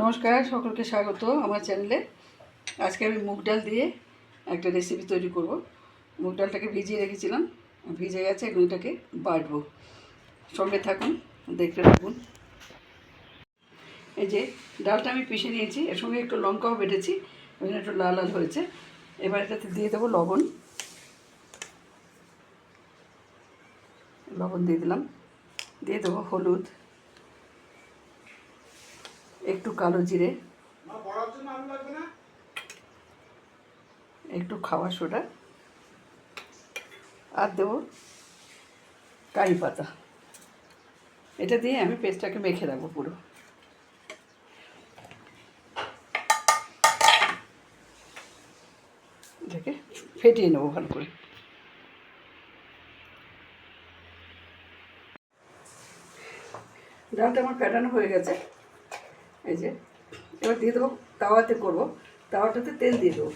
নমস্কার, সকলকে স্বাগত আমার চ্যানেলে। আজকে আমি মুগ ডাল দিয়ে একটা রেসিপি তৈরি করব। মুগ ডালটাকে ভিজিয়ে রেখেছিলাম, ভিজে গেছে, এখন এটাকে বাটবো। সঙ্গে থাকুন, দেখতে থাকুন। এই যে ডালটা আমি পিষে নিয়েছি, এর সঙ্গে একটু লঙ্কাও বেটেছি জন্য একটু লাল লাল হয়েছে। এবার এটাতে দিয়ে দেবো লবণ। লবণ দিয়ে দিলাম। দিয়ে দেবো হলুদ। একটু কালো জিরে। একটু খাওয়া সোডা। আর দেবো কারি পাতা। এটা দিয়ে আমি পেস্টটাকে মেখে দেবো পুরো। এটাকে ফেটিয়ে নেব ভালো করে। ডালটা আমার প্যাটার্ন হয়ে গেছে। এই যে, এবার দিয়ে দেবো, তাওয়াতে করব। তাওয়াটাতে তেল দিয়ে দেবো।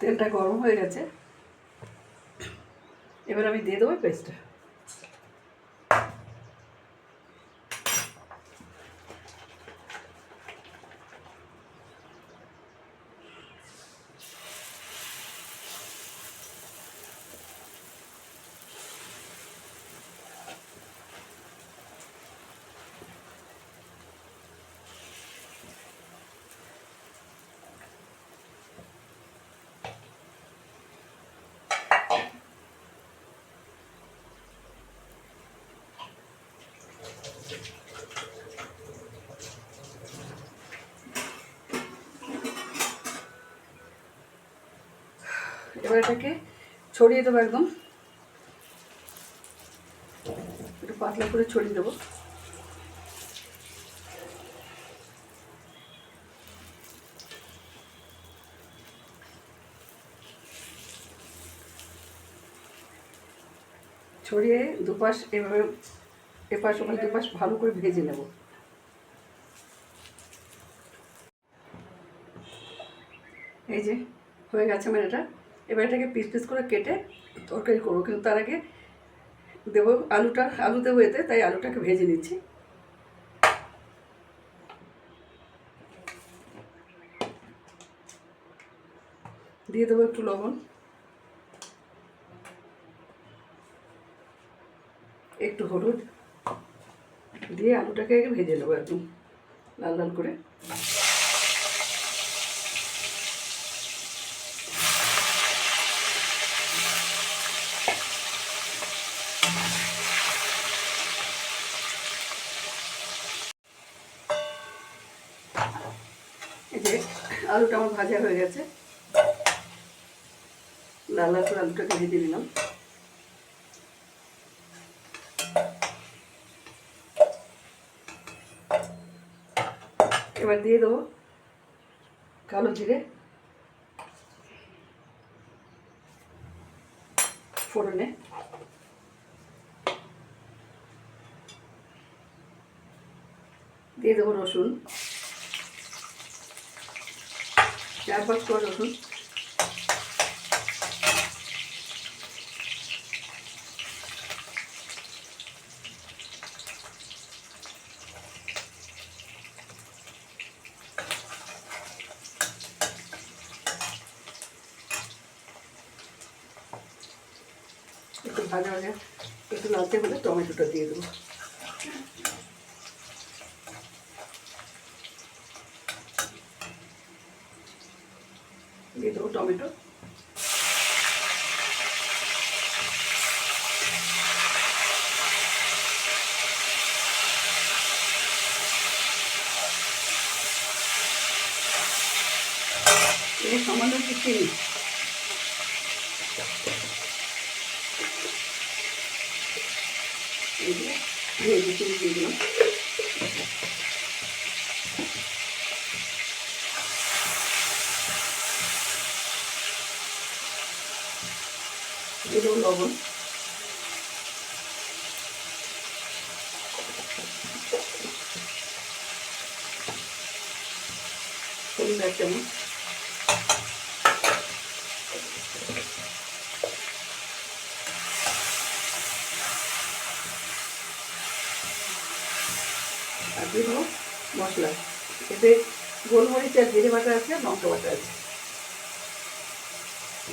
তেলটা গরম হয়ে গেছে। এবার আমি দিয়ে দেবো পেস্টটা। এবার এটাকে ছড়িয়ে দেবো একদম। একটু পাতলা করে ছড়িয়ে দেবো। ছড়িয়ে দুপাশ এভাবে, এপাশ ওপাশ দুপাশ ভালো করে ভেজে নেব। এই যে, হয়ে গেছে আমার এটা। এবার এটাকে পিস পিস করে কেটে তরকারি করব। কিন্তু তার আগে দেবো আলুটা, আলু দেবো এতে, তাই আলুটাকে ভেজে নিচ্ছি। দিয়ে দেবো একটু লবণ। একটু হলুদ। দিয়ে আলুটাকে ভেজে নেব একদম লাল লাল করে এই যে আলুটা আমার ভাজা হয়ে গেছে। লাল করে আলুটাকে ভেজে নিলাম এবার দিয়ে দেবো কালো জিরে। ফোড়নে। দিয়ে দেবো রসুন। চার পাঁচ করে রসুন একটু ভাজা ভাজা একটু লালচে হলে টমেটোটা দিয়ে দেবো দিয়ে দেবো টমেটো। এবার সামান্য একটু চিনি দিয়ে দিলাম। দেবো লবণ। পরিমাণ চামচ আর দিব মশলা। এতে গোলমরিচ আর জিরে বাটা আছে লঙ্কা বাটা আছে।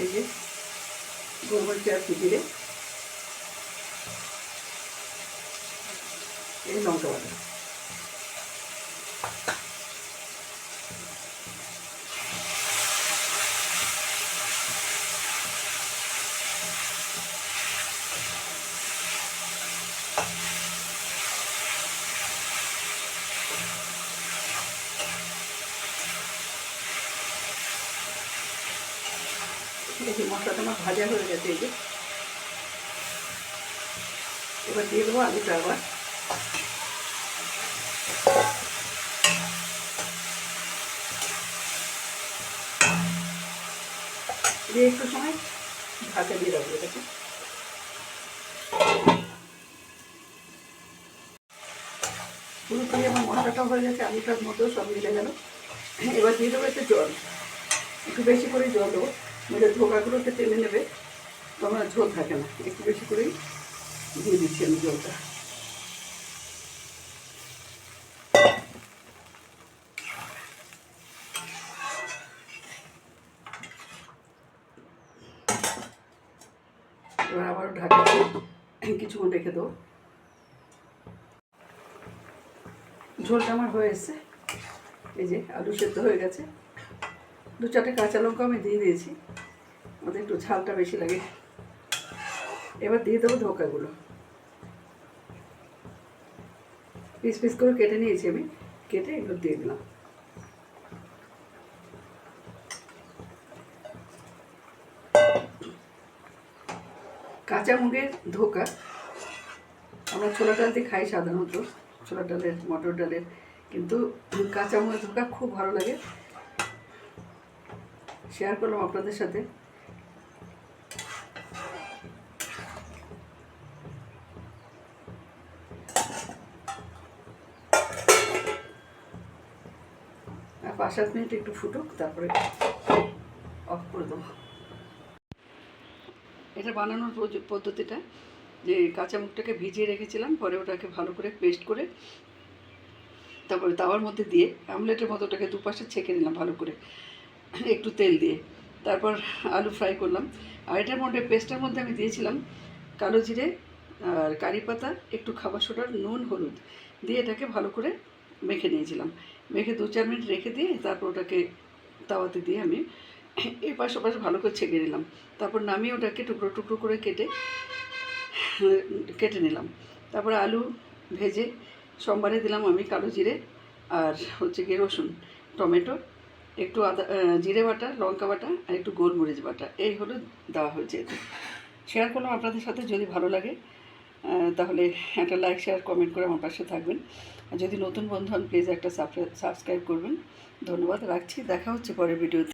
এই যে গোলমরিচ আর জিরে এই লঙ্কা বাটা। যে মশলাটা আমার ভাজা হয়ে গেছে এই যে। এবার দিয়ে দেবো আলুটা আবার। দিয়ে একটু সময় ঢাকা দিয়ে রাখব এটাকে। পুরোপুরি আমার মশলাটাও হয়ে গেছে, আলুটার মতো সব মিলে গেল। এবার দিয়ে দেবো একটু জল। একটু বেশি করে জল দেবো। মানে ধোকাগুলোকে টেনে নেবে তখন ঝোল থাকে না। একটু বেশি করেই দিয়ে দিচ্ছি আমি জলটা এবার আবারও ঢাকা কিছুক্ষণ রেখে দেবো। ঝোলটা আমার হয়ে এসছে। এই যে আলু সেদ্ধ হয়ে গেছে। দু চারটে কাঁচা লঙ্কা আমি দিয়ে দিয়েছি। আমাদের একটু ঝালটা বেশি লাগে। এবার দিয়ে দেবো ধোকাগুলো। পিস পিস করে কেটে নিয়েছি আমি। কেটে এগুলো দিয়ে দিলাম। কাঁচা মুগের ধোকা। আমরা ছোলা ডাল দিয়ে খাই সাধারণত। ছোলা ডালের, মটর ডালের। কিন্তু কাঁচা মুগের ধোকা খুব ভালো লাগে। শেয়ার করলাম আপনাদের সাথে। পাঁচ সাত মিনিট একটু ফুটুক, তারপরে অফ করে দেবো। এটা বানানোর পদ্ধ- পদ্ধতিটা, যে কাঁচা মুখটাকে ভিজিয়ে রেখেছিলাম, পরে ওটাকে ভালো করে পেস্ট করে তারপরে তাওয়ার মধ্যে দিয়ে আমলেটের মতো ওটাকে দুপাশে ছেঁকে নিলাম ভালো করে। একটু তেল দিয়ে। তারপর আলু ফ্রাই করলাম। আর এটার মধ্যে পেস্টের মধ্যে আমি দিয়েছিলাম কালো জিরে আর কারি পাতা, একটু খাবার সোডার, নুন, হলুদ দিয়ে এটাকে ভালো করে মেখে নিয়েছিলাম। মেখে দু চার মিনিট রেখে দিয়ে তারপর ওটাকে তাওয়াতে দিয়ে আমি এই পাশে পাশে ভালো করে ছেঁকে নিলাম। তারপর নামিয়ে ওটাকে টুকরো টুকরো করে কেটে কেটে নিলাম। তারপরে আলু ভেজে, সোমবারে দিলাম আমি কালো জিরে আর হচ্ছে গিয়ে রসুন, টমেটো একটু আদা জিরে বাটা, লঙ্কা বাটা আর একটু গোলমরিচ বাটা। এই হলো দেওয়া হয়েছে এতে। শেয়ার করলাম আপনাদের সাথে, যদি ভালো লাগে তাহলে একটা লাইক, শেয়ার, কমেন্ট করে আমার পাশে থাকবেন। আর যদি নতুন বন্ধু হন প্লিজ একটা সাবস্ক্রাইব করবেন। ধন্যবাদ, রাখছি। দেখা হচ্ছে পরের ভিডিওতে।